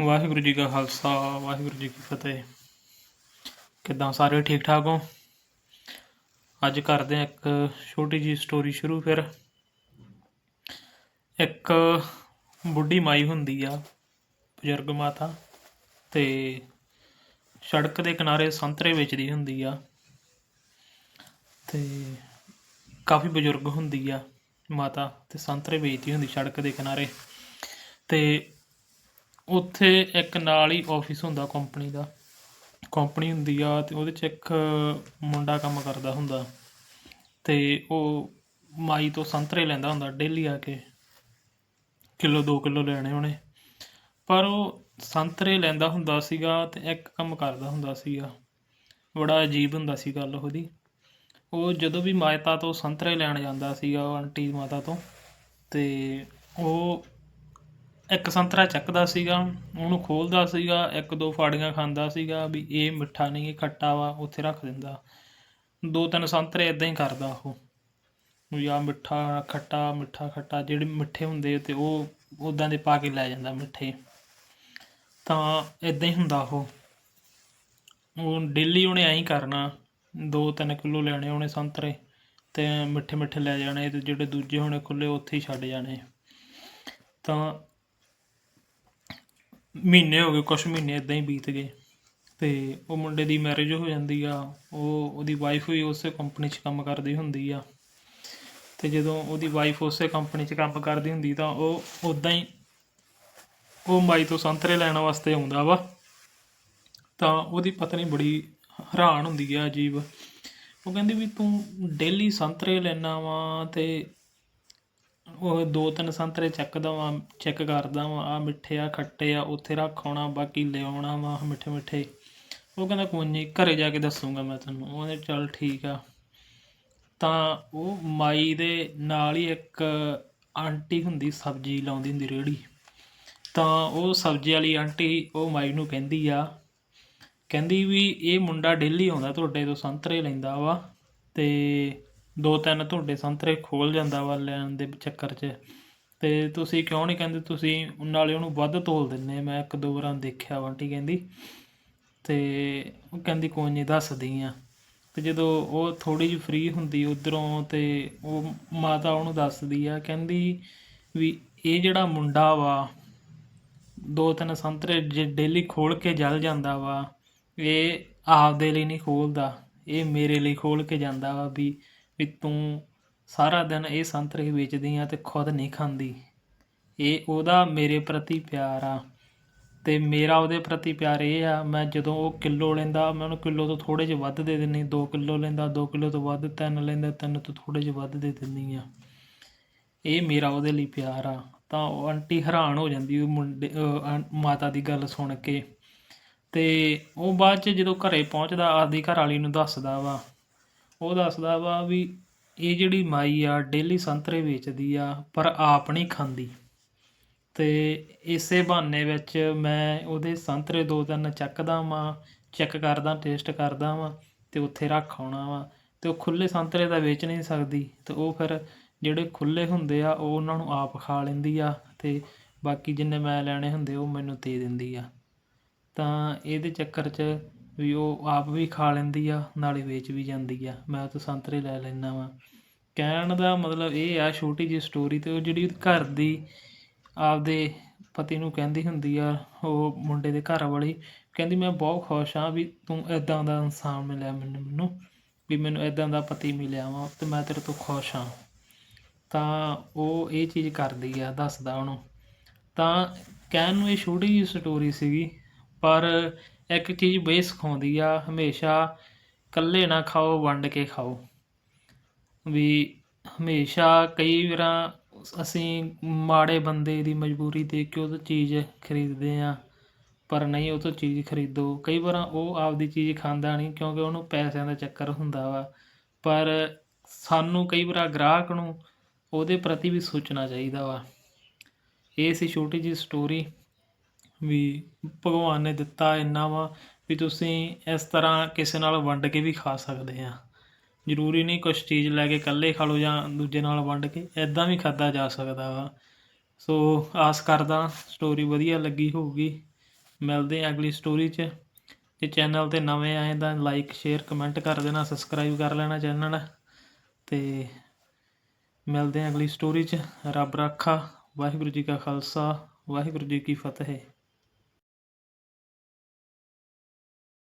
ਵਾਹਿਗੁਰੂ ਜੀ ਕਾ ਖਾਲਸਾ, ਵਾਹਿਗੁਰੂ ਜੀ ਕੀ ਫਤਿਹ। ਕਿੱਦਾਂ ਸਾਰੇ ਠੀਕ ਠਾਕ ਹੋ? ਅੱਜ ਕਰਦੇ ਹਾਂ ਇੱਕ ਛੋਟੀ ਜੀ ਸਟੋਰੀ ਸ਼ੁਰੂ ਫਿਰ। ਇੱਕ ਬੁੱਢੀ ਮਾਈ ਹੁੰਦੀ ਆ, ਬਜ਼ੁਰਗ ਮਾਤਾ, ਤੇ ਸੜਕ ਦੇ ਕਿਨਾਰੇ ਸੰਤਰੇ ਵੇਚਦੀ ਹੁੰਦੀ ਆ। ਤੇ ਕਾਫੀ ਬਜ਼ੁਰਗ ਹੁੰਦੀ ਆ ਮਾਤਾ, ਤੇ ਸੰਤਰੇ ਵੇਚਦੀ ਹੁੰਦੀ ਸੜਕ ਦੇ ਕਿਨਾਰੇ। ਤੇ ਉੱਥੇ ਇੱਕ ਨਾਲ ਹੀ ਆਫਿਸ ਹੁੰਦਾ ਕੰਪਨੀ ਦਾ। ਕੰਪਨੀ ਹੁੰਦੀ ਆ ਅਤੇ ਉਹਦੇ 'ਚ ਇੱਕ ਮੁੰਡਾ ਕੰਮ ਕਰਦਾ ਹੁੰਦਾ ਅਤੇ ਉਹ ਮਾਈ ਤੋਂ ਸੰਤਰੇ ਲੈਂਦਾ ਹੁੰਦਾ ਡੇਲੀ ਆ ਕੇ। ਕਿਲੋ 2 ਕਿਲੋ ਲੈਣੇ ਉਹਨੇ। ਪਰ ਉਹ ਸੰਤਰੇ ਲੈਂਦਾ ਹੁੰਦਾ ਸੀਗਾ ਅਤੇ ਇੱਕ ਕੰਮ ਕਰਦਾ ਹੁੰਦਾ ਸੀਗਾ। ਬੜਾ ਅਜੀਬ ਹੁੰਦਾ ਸੀ ਗੱਲ ਉਹਦੀ। ਉਹ ਜਦੋਂ ਵੀ ਮਾਇਤਾ ਤੋਂ ਸੰਤਰੇ ਲੈਣ ਜਾਂਦਾ ਸੀਗਾ, ਉਹ ਆਂਟੀ ਮਾਤਾ ਤੋਂ ਅਤੇ ਉਹ ਇੱਕ ਸੰਤਰਾ ਚੱਕਦਾ ਸੀਗਾ, ਉਹਨੂੰ ਖੋਲਦਾ ਸੀਗਾ, ਇੱਕ ਦੋ ਫਾੜੀਆਂ ਖਾਂਦਾ ਸੀਗਾ ਵੀ ਇਹ ਮਿੱਠਾ ਨਹੀਂ, ਇਹ ਖੱਟਾ ਵਾ, ਉੱਥੇ ਰੱਖ ਦਿੰਦਾ। ਦੋ ਤਿੰਨ ਸੰਤਰੇ ਇਦਾਂ ਹੀ ਕਰਦਾ ਉਹ। ਵੀ ਆ ਮਿੱਠਾ ਖੱਟਾ ਮਿੱਠਾ ਖੱਟਾ, ਜਿਹੜੇ ਮਿੱਠੇ ਹੁੰਦੇ ਤੇ ਉਹ ਉਦਾਂ ਦੇ ਪਾ ਕੇ ਲੈ ਜਾਂਦਾ ਮਿੱਠੇ। ਤਾਂ ਇਦਾਂ ਹੀ ਹੁੰਦਾ ਉਹ। ਉਹ ਡੇਲੀ ਉਹਨੇ ਐਂ ਹੀ ਕਰਨਾ, ਦੋ ਤਿੰਨ ਕਿਲੋ ਲੈਣੇ ਉਹਨੇ ਸੰਤਰੇ ਤੇ ਮਿੱਠੇ ਮਿੱਠੇ ਲੈ ਜਾਣੇ ਤੇ ਜਿਹੜੇ ਦੂਜੇ ਹੋਣੇ ਖੁੱਲੇ ਉੱਥੇ ਹੀ ਛੱਡ ਜਾਣੇ। ਤਾਂ ਮਹੀਨੇ ਹੋ ਗਏ, ਕੁਛ ਮਹੀਨੇ ਇਦਾਂ ਹੀ ਬੀਤ ਗਏ। ਤੇ ਉਹ ਮੁੰਡੇ ਦੀ ਮੈਰਿਜ ਹੋ ਜਾਂਦੀ ਆ, ਉਹ ਉਹਦੀ ਵਾਈਫ ਵੀ ਉਸੇ ਕੰਪਨੀ 'ਚ ਕੰਮ ਕਰਦੀ ਹੁੰਦੀ ਆ। ਤੇ ਜਦੋਂ ਉਹਦੀ ਵਾਈਫ ਉਸੇ ਕੰਪਨੀ 'ਚ ਕੰਮ ਕਰਦੀ ਹੁੰਦੀ ਤਾਂ ਉਹ ਉਦਾਂ ਹੀ ਉਹ ਮਾਈ ਤੋਂ ਸੰਤਰੇ ਲੈਣ ਵਾਸਤੇ ਆਉਂਦਾ ਵਾ। ਤਾਂ ਉਹਦੀ ਪਤਨੀ ਬੜੀ ਹੈਰਾਨ ਹੁੰਦੀ ਆ ਅਜੀਬ। ਉਹ ਕਹਿੰਦੀ ਵੀ ਤੂੰ ਡੇਲੀ ਸੰਤਰੇ ਲੈਣਾ ਵਾ ਤੇ ਉਹ ਦੋ ਤਿੰਨ ਸੰਤਰੇ ਚੱਕਦਾ ਵਾਂ ਚੈੱਕ ਕਰਦਾ ਵਾਂ ਆਹ ਮਿੱਠੇ ਆ, ਖੱਟੇ ਆ, ਉੱਥੇ ਰੱਖ ਆਉਣਾ, ਬਾਕੀ ਲਿਆਉਣਾ ਵਾ ਮਿੱਠੇ ਮਿੱਠੇ। ਉਹ ਕਹਿੰਦਾ ਕੋਈ ਨਹੀਂ ਘਰੇ ਜਾ ਕੇ ਦੱਸੂਗਾ ਮੈਂ ਤੈਨੂੰ। ਉਹਨੇ ਚੱਲ ਠੀਕ ਆ। ਤਾਂ ਉਹ ਮਾਈ ਦੇ ਨਾਲ ਹੀ ਇੱਕ ਆਂਟੀ ਹੁੰਦੀ, ਸਬਜ਼ੀ ਲਾਉਂਦੀ ਹੁੰਦੀ ਰੇੜੀ ਤਾਂ ਉਹ ਸਬਜ਼ੀ ਵਾਲੀ ਆਂਟੀ ਉਹ ਮਾਈ ਨੂੰ ਕਹਿੰਦੀ ਆ, ਕਹਿੰਦੀ ਵੀ ਇਹ ਮੁੰਡਾ ਡੇਲੀ ਆਉਂਦਾ, ਤੁਹਾਡੇ ਤੋਂ ਸੰਤਰੇ ਲੈਂਦਾ ਵਾ ਤੇ ਦੋ ਤਿੰਨ ਤੁਹਾਡੇ ਸੰਤਰੇ ਖੋਲ ਜਾਂਦਾ ਵਾ ਲੈਣ ਦੇ ਚੱਕਰ 'ਚ। ਤੇ ਤੁਸੀਂ ਕਿਉਂ ਨਹੀਂ ਕਹਿੰਦੇ? ਤੁਸੀਂ ਨਾਲੇ ਉਹਨੂੰ ਵੱਧ ਤੋਲ ਦਿੰਨੇ ਮੈਂ ਇੱਕ ਦੋ ਵਾਰਾਂ ਦੇਖਿਆ ਵਾ ਆਂਟੀ ਕਹਿੰਦੀ ਤੇ ਉਹ ਕਹਿੰਦੀ, ਕੋਈ ਨਹੀਂ ਦੱਸਦੀ ਆ। ਤੇ ਜਦੋਂ ਉਹ ਥੋੜੀ ਜਿਹੀ ਫ੍ਰੀ ਹੁੰਦੀ ਉਧਰੋਂ ਤੇ ਉਹ ਮਾਤਾ ਉਹਨੂੰ ਦੱਸਦੀ ਆ, ਕਹਿੰਦੀ ਵੀ ਇਹ ਜਿਹੜਾ ਮੁੰਡਾ ਵਾ ਦੋ ਤਿੰਨ ਸੰਤਰੇ ਜੇ ਡੇਲੀ ਖੋਲ ਕੇ ਜਲ ਜਾਂਦਾ ਵਾ, ਇਹ ਆਪਦੇ ਲਈ ਨਹੀਂ ਖੋਲਦਾ ਇਹ ਮੇਰੇ ਲਈ ਖੋਲ ਕੇ ਜਾਂਦਾ ਵਾ ਵੀ ਵੀ ਤੂੰ ਸਾਰਾ ਦਿਨ ਇਹ ਸੰਤਰੇ ਵੇਚਦੀ ਆ ਤੇ ਖੁਦ ਨਹੀਂ ਖਾਂਦੀ। ਇਹ ਉਹਦਾ ਮੇਰੇ ਪ੍ਰਤੀ ਪਿਆਰ ਆ। ਤੇ ਮੇਰਾ ਉਹਦੇ ਪ੍ਰਤੀ ਪਿਆਰ ਇਹ ਆ, ਮੈਂ ਜਦੋਂ ਉਹ ਕਿਲੋ ਲੈਂਦਾ, ਮੈਂ ਉਹਨੂੰ ਕਿਲੋ ਤੋਂ ਥੋੜੇ ਜਿਹਾ ਵੱਧ ਦੇ ਦਿੰਨੀ 2 ਕਿਲੋ ਲੈਂਦਾ 2 ਕਿਲੋ ਤੋਂ ਵੱਧ ਤਿੰਨ ਲੈਂਦਾ, ਤਿੰਨ ਤੋਂ ਥੋੜੇ ਜਿਹਾ ਵੱਧ ਦੇ ਦਿੰਦੀ ਆ। ਇਹ ਮੇਰਾ ਉਹਦੇ ਲਈ ਪਿਆਰ ਆ। ਤਾਂ ਉਹ ਆਂਟੀ ਹੈਰਾਨ ਹੋ ਜਾਂਦੀ ਉਹ ਮੁੰਡੇ ਮਾਤਾ ਦੀ ਗੱਲ ਸੁਣ ਕੇ। ਤੇ ਉਹ ਬਾਅਦ ਚ ਜਦੋਂ ਘਰੇ ਪਹੁੰਚਦਾ, ਆਪਦੀ ਘਰ ਵਾਲੀ ਨੂੰ ਦੱਸਦਾ ਵਾ ਉਹ ਦੱਸਦਾ ਵਾ ਵੀ ਇਹ ਜਿਹੜੀ ਮਾਈ ਆ, ਡੇਲੀ ਸੰਤਰੇ ਵੇਚਦੀ ਆ, ਪਰ ਆਪ ਨਹੀਂ ਖਾਂਦੀ। ਤੇ ਇਸੇ ਬਹਾਨੇ ਵਿੱਚ ਮੈਂ ਉਹਦੇ ਸੰਤਰੇ ਦੋ ਤਿੰਨ ਚੱਕਦਾ ਵਾਂ, ਚੈੱਕ ਕਰਦਾ, ਟੇਸਟ ਕਰਦਾ ਵਾਂ ਤੇ ਉੱਥੇ ਰੱਖ ਆਉਣਾ ਵਾ ਤੇ ਉਹ ਖੁੱਲੇ ਸੰਤਰੇ ਤਾਂ ਵੇਚ ਨਹੀਂ ਸਕਦੀ। ਤੇ ਉਹ ਫਿਰ ਜਿਹੜੇ ਖੁੱਲੇ ਹੁੰਦੇ ਆ, ਉਹ ਉਹਨਾਂ ਨੂੰ ਆਪ ਖਾ ਲੈਂਦੀ ਆ ਤੇ ਬਾਕੀ ਜਿੰਨੇ ਮੈਂ ਲੈਣੇ ਹੁੰਦੇ, ਉਹ ਮੈਨੂੰ ਦੇ ਦਿੰਦੀ ਆ। ਤਾਂ ਇਹਦੇ ਚੱਕਰ 'ਚ ਵੀ ਉਹ ਆਪ ਵੀ ਖਾ ਲੈਂਦੀ ਆ, ਨਾਲੇ ਵੇਚ ਵੀ ਜਾਂਦੀ ਆ। ਮੈਂ ਉਹ ਤੋਂ ਸੰਤਰੇ ਲੈ ਲੈਂਦਾ ਵਾਂ। ਕਹਿਣ ਦਾ ਮਤਲਬ ਇਹ ਆ, ਛੋਟੀ ਜਿਹੀ ਸਟੋਰੀ ਤੇ ਉਹ ਜਿਹੜੀ ਘਰ ਦੀ ਆਪਦੇ ਪਤੀ ਨੂੰ ਕਹਿੰਦੀ ਹੁੰਦੀ ਆ, ਉਹ ਮੁੰਡੇ ਦੇ ਘਰ ਵਾਲੀ, ਕਹਿੰਦੀ ਮੈਂ ਬਹੁਤ ਖੁਸ਼ ਹਾਂ ਵੀ ਤੂੰ ਇਦਾਂ ਦਾ ਇਨਸਾਨ ਮਿਲਿਆ ਮੈਨੂੰ ਮੈਨੂੰ, ਵੀ ਮੈਨੂੰ ਇਦਾਂ ਦਾ ਪਤੀ ਮਿਲਿਆ ਵਾ ਤੇ ਮੈਂ ਤੇਰੇ ਤੋਂ ਖੁਸ਼ ਹਾਂ ਤਾਂ ਉਹ ਇਹ ਚੀਜ਼ ਕਰਦੀ ਆ, ਦੱਸਦਾ ਉਹਨੂੰ। ਤਾਂ ਕਹਿਣ ਨੂੰ ਇਹ ਛੋਟੀ ਜਿਹੀ ਸਟੋਰੀ ਸੀਗੀ ਪਰ ਇੱਕ ਚੀਜ਼ ਬੇ ਸਿਖਾਉਂਦੀ ਆ, ਹਮੇਸ਼ਾ ਇਕੱਲੇ ਨਾ ਖਾਓ, ਵੰਡ ਕੇ ਖਾਓ। ਵੀ ਹਮੇਸ਼ਾ ਕਈ ਵਾਰਾਂ ਅਸੀਂ ਮਾੜੇ ਬੰਦੇ ਦੀ ਮਜਬੂਰੀ ਦੇਖ ਕੇ ਉਹ ਤੋਂ ਚੀਜ਼ ਖਰੀਦਦੇ ਆ, ਪਰ ਨਹੀਂ ਉਹ ਤੋਂ ਚੀਜ਼ ਖਰੀਦੋ। ਕਈ ਵਾਰਾਂ ਉਹ ਆਪਦੀ ਚੀਜ਼ ਖਾਂਦਾ ਨਹੀਂ ਕਿਉਂਕਿ ਉਹਨੂੰ ਪੈਸਿਆਂ ਦਾ ਚੱਕਰ ਹੁੰਦਾ ਵਾ। ਪਰ ਸਾਨੂੰ ਕਈ ਵਾਰ ਗ੍ਰਾਹਕ ਨੂੰ ਉਹਦੇ ਪ੍ਰਤੀ ਵੀ ਸੋਚਣਾ ਚਾਹੀਦਾ ਵਾ। ਇਹ ਸੀ ਛੋਟੀ ਜਿਹੀ ਸਟੋਰੀ ਵੀ ਭਗਵਾਨ ਨੇ ਦਿੱਤਾ ਇੰਨਾ ਵਾ ਵੀ ਤੁਸੀਂ ਇਸ ਤਰ੍ਹਾਂ ਕਿਸੇ ਨਾਲ ਵੰਡ ਕੇ ਵੀ ਖਾ ਸਕਦੇ ਆ। ਜ਼ਰੂਰੀ ਨਹੀਂ ਕੁਛ ਚੀਜ਼ ਲੈ ਕੇ ਇਕੱਲੇ ਖਾ ਲਓ ਜਾਂ ਦੂਜੇ ਨਾਲ ਵੰਡ ਕੇ ਇੱਦਾਂ ਵੀ ਖਾਧਾ ਜਾ ਸਕਦਾ ਵਾ। ਸੋ ਆਸ ਕਰਦਾ ਸਟੋਰੀ ਵਧੀਆ ਲੱਗੀ ਹੋਊਗੀ। ਮਿਲਦੇ ਹਾਂ ਅਗਲੀ ਸਟੋਰੀ 'ਚ। ਜੇ ਚੈਨਲ ਤੇ ਨਵੇਂ ਆਏ ਤਾਂ ਲਾਈਕ ਸ਼ੇਅਰ ਕਮੈਂਟ ਕਰ ਦੇਣਾ ਸਬਸਕ੍ਰਾਈਬ ਕਰ ਲੈਣਾ ਚੈਨਲ ਤੇ ਮਿਲਦੇ ਹਾਂ ਅਗਲੀ ਸਟੋਰੀ 'ਚ। ਰੱਬ ਰਾਖਾ, ਵਾਹਿਗੁਰੂ ਜੀ ਕਾ ਖਾਲਸਾ, ਵਾਹਿਗੁਰੂ ਜੀ ਕੀ ਫਤਿਹ।